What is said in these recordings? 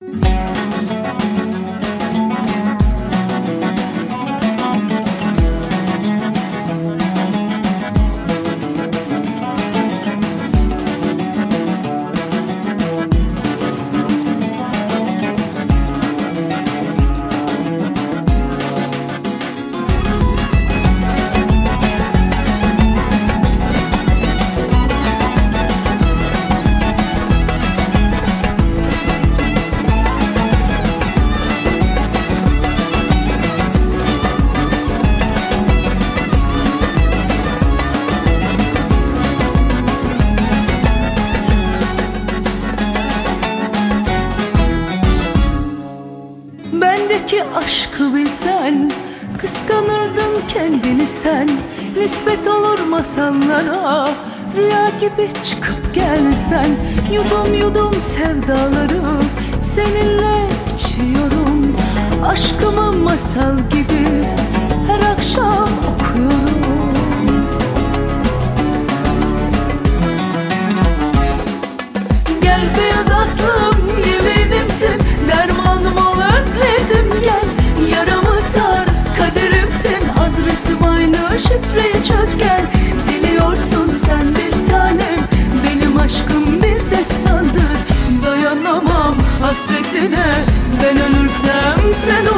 you. Bendeki aşkı bilsen Kıskanırdın kendini sen. Nispet olur masallara Rüya gibi çıkıp gelsen. Yudum yudum sevdaları Seninle içiyorum. Aşkımı masal gibi Her akşam okuyorum. Gel beyaz aklım hasretine Ben ölürsem sen uyandır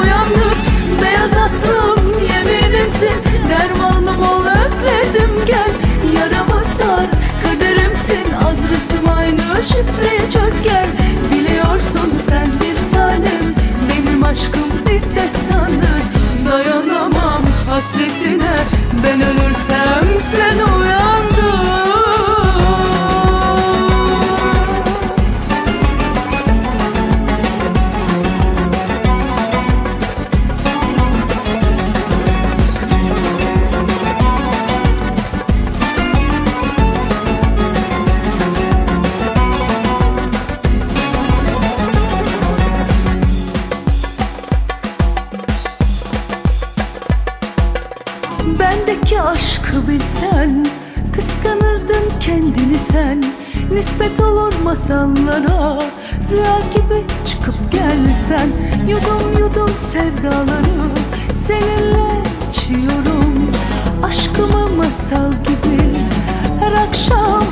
Bendeki aşkı bilsen Kıskanırdın kendini sen. Nispet olur masallara Rüya gibi çıkıp gelsen. Yudum yudum sevdaları Seninle içiyorum. Aşkımı masal gibi Her akşam